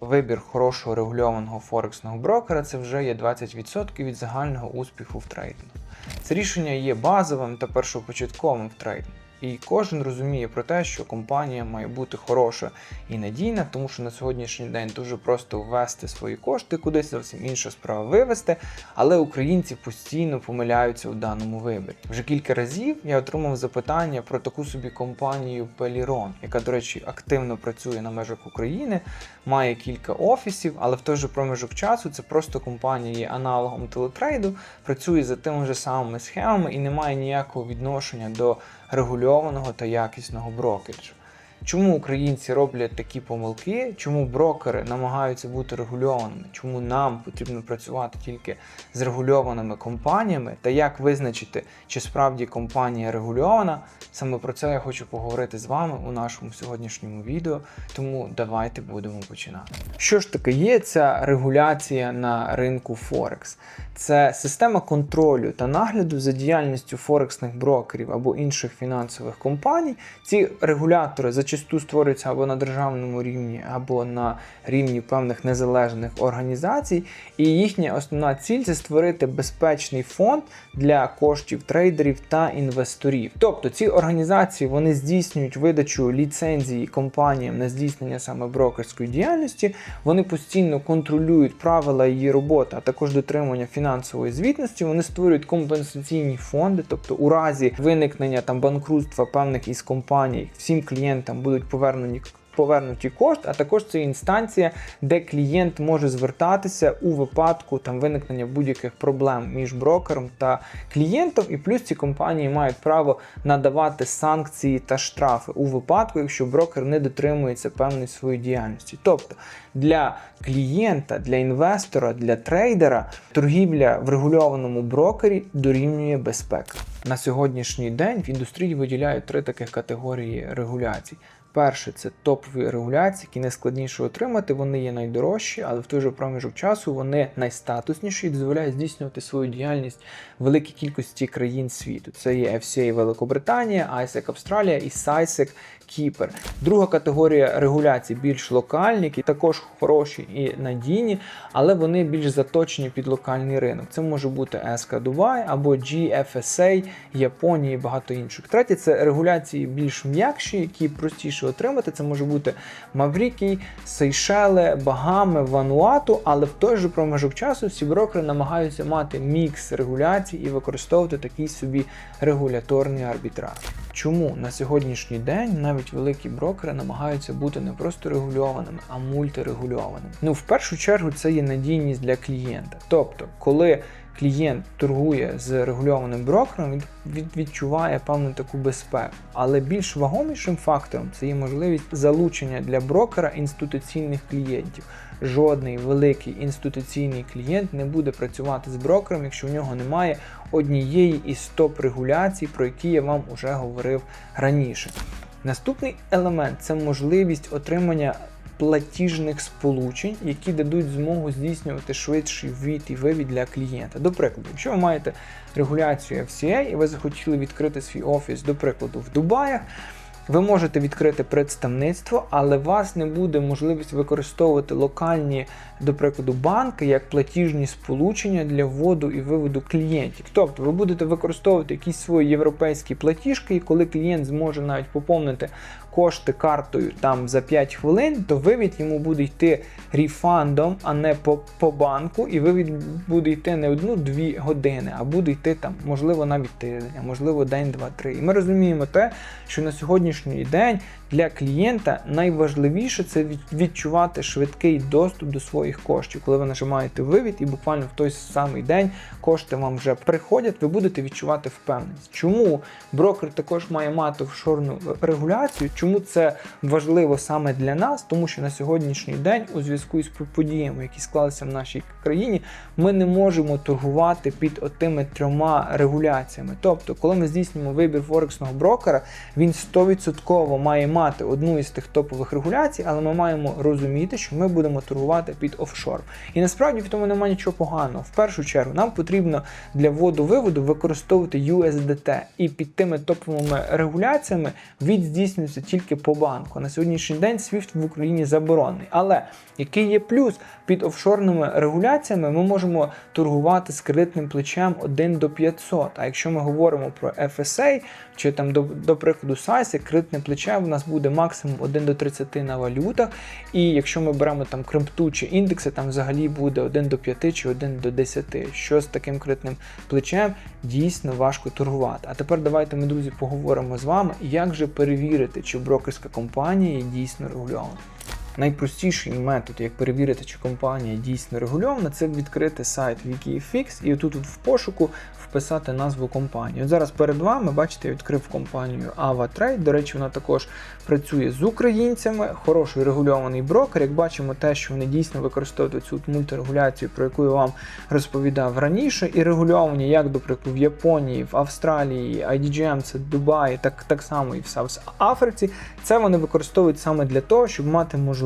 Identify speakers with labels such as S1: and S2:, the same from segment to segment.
S1: вибір хорошого регульованого форексного брокера це вже є 20% від загального успіху в трейдингу. Це рішення є базовим та першопочатковим в трейдингу. І кожен розуміє про те, що компанія має бути хороша і надійна, тому що на сьогоднішній день дуже просто ввести свої кошти кудись, зовсім інша справа вивести. Але українці постійно помиляються у даному виборі. Вже кілька разів я отримав запитання про таку собі компанію Peliron, яка, до речі, активно працює на межах України, має кілька офісів, але в той же проміжок часу це просто компанія є аналогом телетрейду, працює за тими ж самими схемами і не має ніякого відношення до регульованого та якісного брокеджу. Чому українці роблять такі помилки? Чому брокери намагаються бути регульованими? Чому нам потрібно працювати тільки з регульованими компаніями? Та як визначити, чи справді компанія регульована? Саме про це я хочу поговорити з вами у нашому сьогоднішньому відео. Тому давайте будемо починати. Що ж таке є ця регуляція на ринку Форекс? Це система контролю та нагляду за діяльністю форексних брокерів або інших фінансових компаній. Ці регулятори зачасту створюються або на державному рівні, або на рівні певних незалежних організацій. І їхня основна ціль це створити безпечний фонд для коштів трейдерів та інвесторів. Тобто ці організації вони здійснюють видачу ліцензії компаніям на здійснення саме брокерської діяльності. Вони постійно контролюють правила її роботи, а також дотримання фінансової звітності. Вони створюють компенсаційні фонди, тобто у разі виникнення там банкрутства певних із компаній, всім клієнтам будуть повернені. Повернуті кошти, а також це інстанція, де клієнт може звертатися у випадку там виникнення будь-яких проблем між брокером та клієнтом. І плюс ці компанії мають право надавати санкції та штрафи у випадку, якщо брокер не дотримується певної своєї діяльності. Тобто для клієнта, для інвестора, для трейдера торгівля в регульованому брокері дорівнює безпека. На сьогоднішній день в індустрії виділяють три таких категорії регуляцій. Перше це топові регуляції, які найскладніше отримати. Вони є найдорожчі, але в той же проміжок часу вони найстатусніші і дозволяють здійснювати свою діяльність великій кількості країн світу. Це є FCA Великобританія, ISEC Австралія і SISEC Кіпр. Друга категорія регуляцій більш локальні, які також хороші і надійні, але вони більш заточені під локальний ринок. Це може бути SK Dubai або GFSA, Японія і багато інших. Третє це регуляції більш м'якші, які простіше отримати. Це може бути Маврікій, Сейшели, Багами, Вануату, але в той же проміжок часу всі брокери намагаються мати мікс регуляцій і використовувати такий собі регуляторний арбітраж. Чому на сьогоднішній день навіть великі брокери намагаються бути не просто регульованими, а мультирегульованими? Ну, в першу чергу, це є надійність для клієнта. Тобто, коли клієнт торгує з регульованим брокером, він від- відчуває певну таку безпеку. Але більш вагомішим фактором це є можливість залучення для брокера інституційних клієнтів. Жодний великий інституційний клієнт не буде працювати з брокером, якщо в нього немає однієї із топ-регуляцій, про які я вам уже говорив раніше. Наступний елемент це можливість отримання платіжних сполучень, які дадуть змогу здійснювати швидший ввід і вивід для клієнта. До прикладу, якщо ви маєте регуляцію FCA і ви захотіли відкрити свій офіс, до прикладу, в Дубаях. Ви можете відкрити представництво, але у вас не буде можливість використовувати локальні, до прикладу, банки як платіжні сполучення для вводу і виводу клієнтів. Тобто ви будете використовувати якісь свої європейські платіжки, і коли клієнт зможе навіть поповнити кошти картою там за 5 хвилин, то вивід йому буде йти рефандом, а не по, по банку, і вивід буде йти не одну-дві години, а буде йти там, можливо, навіть тиждень, а можливо, день, два, три. І ми розуміємо те, що на сьогоднішній день для клієнта найважливіше це відчувати швидкий доступ до своїх коштів. Коли ви нажимаєте вивід, і буквально в той самий день кошти вам вже приходять, ви будете відчувати впевненість. Чому брокер також має мати офшорну регуляцію? Чому це важливо саме для нас? Тому що на сьогоднішній день, у зв'язку із подіями, які склалися в нашій країні, ми не можемо торгувати під отими трьома регуляціями. Тобто, коли ми здійснюємо вибір форексного брокера, він 100% має мати мати одну із тих топових регуляцій, але ми маємо розуміти, що ми будемо торгувати під офшор. І насправді в тому немає нічого поганого. В першу чергу нам потрібно для вводу-виводу використовувати USDT. І під тими топовими регуляціями від здійснюється тільки по банку. На сьогоднішній день SWIFT в Україні заборонений. Але який є плюс під офшорними регуляціями, ми можемо торгувати з кредитним плечем 1 до 500. А якщо ми говоримо про FSA, чи там до, до прикладу SASI, кредитне плече в нас буде максимум 1 до 30 на валютах. І якщо ми беремо там крипту чи індекси, там взагалі буде 1 до 5 чи 1 до 10. Що з таким критним плечем дійсно важко торгувати. А тепер давайте ми, друзі, поговоримо з вами, як же перевірити, чи брокерська компанія є дійсно регульована. Найпростіший метод, як перевірити, чи компанія дійсно регульована, це відкрити сайт WikiFix і тут в пошуку вписати назву компанії. От зараз перед вами, бачите, я відкрив компанію AvaTrade. До речі, вона також працює з українцями, хороший регульований брокер. Як бачимо, те, що вони дійсно використовують цю мультирегуляцію, про яку я вам розповідав раніше, і регульовані, як, до прикладу, в Японії, в Австралії, IDGM, це Дубаї, так, так само і в Саус Африці. Це вони використовують саме для того, щоб мати можливість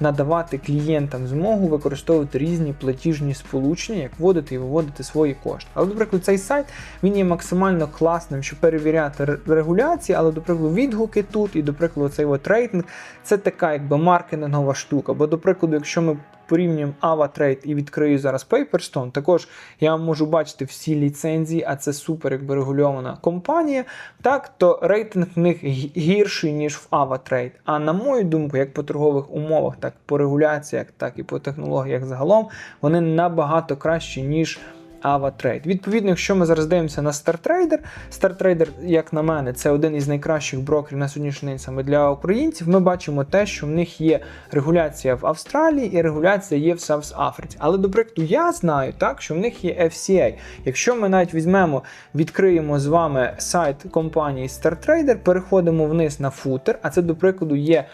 S1: надавати клієнтам змогу використовувати різні платіжні сполучення, як вводити і виводити свої кошти. Але, наприклад, цей сайт він є максимально класним, щоб перевіряти регуляції, але, до прикладу, відгуки тут і, до прикладу, цей от рейтинг це така якби маркетингова штука. Бо, до прикладу, якщо ми порівнюємо AvaTrade і відкрию зараз Paperstone, також я можу бачити всі ліцензії, а це супер якби регульована компанія, так, то рейтинг в них гірший, ніж в AvaTrade. А на мою думку, як по торгових умовах, так по регуляціях, так і по технологіях загалом, вони набагато кращі, ніж AvaTrade. Відповідно, якщо ми зараз дивимося на StarTrader, StarTrader, як на мене, це один із найкращих брокерів на сьогоднішній день саме для українців. Ми бачимо те, що в них є регуляція в Австралії і регуляція є в Саус Африці. Але до прикладу, я знаю так, що в них є FCA. Якщо ми навіть візьмемо, відкриємо з вами сайт компанії StarTrader, переходимо вниз на футер, а це до прикладу є.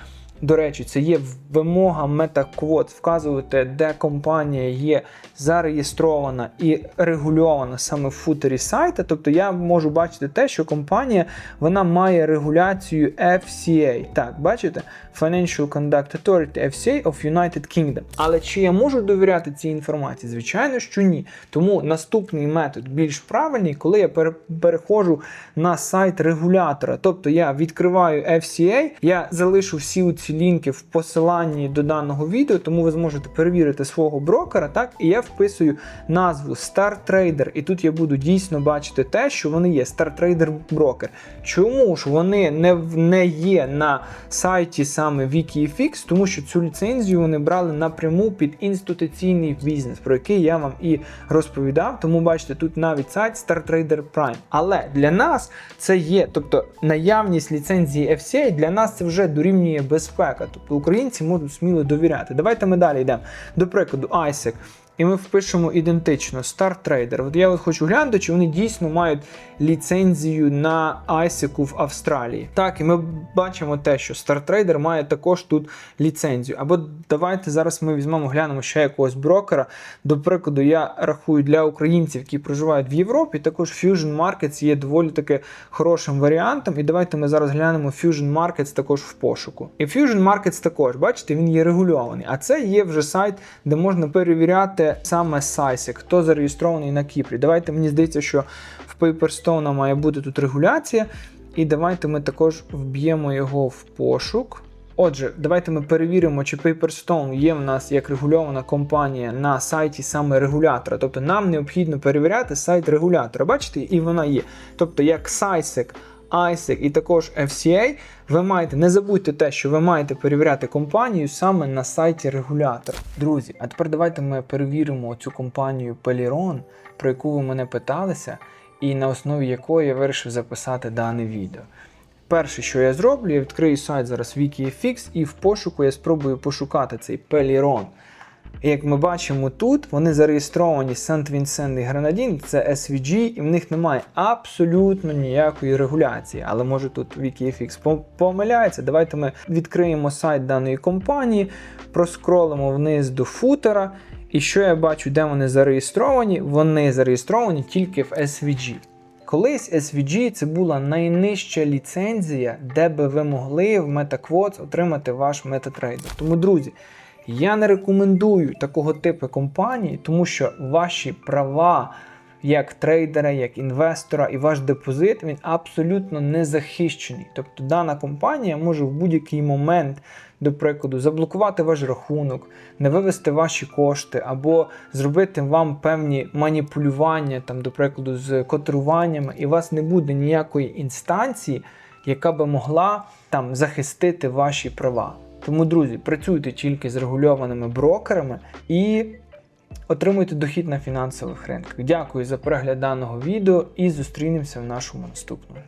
S1: До речі, це є вимога MetaQuote вказувати, де компанія є зареєстрована і регульована саме в футері сайта. Тобто я можу бачити те, що компанія вона має регуляцію FCA. Так, бачите? Financial Conduct Authority FCA of United Kingdom. Але чи я можу довіряти цій інформації? Звичайно, що ні. Тому наступний метод більш правильний, коли я переходжу на сайт регулятора. Тобто я відкриваю FCA, я залишу всі ці лінки в посиланні до даного відео, тому ви зможете перевірити свого брокера, так, і я вписую назву StarTrader, і тут я буду дійсно бачити те, що вони є StarTrader брокер. Чому ж вони не, не є на сайті саме WikiFix? Тому що цю ліцензію вони брали напряму під інституційний бізнес, про який я вам і розповідав. Тому бачите, тут навіть сайт StarTrader Prime. Але для нас це є, тобто наявність ліцензії FCA для нас це вже дорівнює безпека. Тобто українці можуть сміло довіряти. Давайте ми далі йдемо. До прикладу, ISEC. І ми впишемо ідентично StarTrader. От я от хочу глянути, чи вони дійсно мають ліцензію на ISEC в Австралії. Так, і ми бачимо те, що StarTrader має також тут ліцензію. Або давайте зараз ми візьмемо, глянемо ще якогось брокера. До прикладу, я рахую для українців, які проживають в Європі, також Fusion Markets є доволі таки хорошим варіантом. І давайте ми зараз глянемо Fusion Markets також в пошуку. І Fusion Markets також, бачите, він є регульований. А це є вже сайт, де можна перевіряти саме SISEC, хто зареєстрований на Кіпрі. Давайте мені здається, що в Paperstone має бути тут регуляція. І давайте ми також вб'ємо його в пошук. Отже, давайте ми перевіримо, чи Paperstone є в нас як регульована компанія на сайті саме регулятора. Тобто нам необхідно перевіряти сайт регулятора. Бачите, і вона є. Тобто, як SISEC, ISEC і також FCA, ви маєте не забудьте те, що ви маєте перевіряти компанію саме на сайті регулятора. Друзі, а тепер давайте ми перевіримо цю компанію Peliron, про яку ви мене питалися, і на основі якої я вирішив записати дане відео. Перше, що я зроблю, я відкрию сайт зараз WikiFix і в пошуку я спробую пошукати цей Peliron. Як ми бачимо тут, вони зареєстровані Saint Vincent і Grenadine, це SVG, і в них немає абсолютно ніякої регуляції. Але може тут WikiFix пом- помиляється. Давайте ми відкриємо сайт даної компанії, проскролимо вниз до футера. І що я бачу, де вони зареєстровані? Вони зареєстровані тільки в SVG. Колись SVG це була найнижча ліцензія, де би ви могли в MetaQuotes отримати ваш MetaTrader. Тому, друзі, я не рекомендую такого типу компанії, тому що ваші права як трейдера, як інвестора і ваш депозит він абсолютно не захищений. Тобто дана компанія може в будь-який момент, до прикладу, заблокувати ваш рахунок, не вивести ваші кошти, або зробити вам певні маніпулювання, там, до прикладу, з котируваннями, і у вас не буде ніякої інстанції, яка би могла там захистити ваші права. Тому, друзі, працюйте тільки з регульованими брокерами і отримуйте дохід на фінансових ринках. Дякую за перегляд даного відео і зустрінемося в нашому наступному.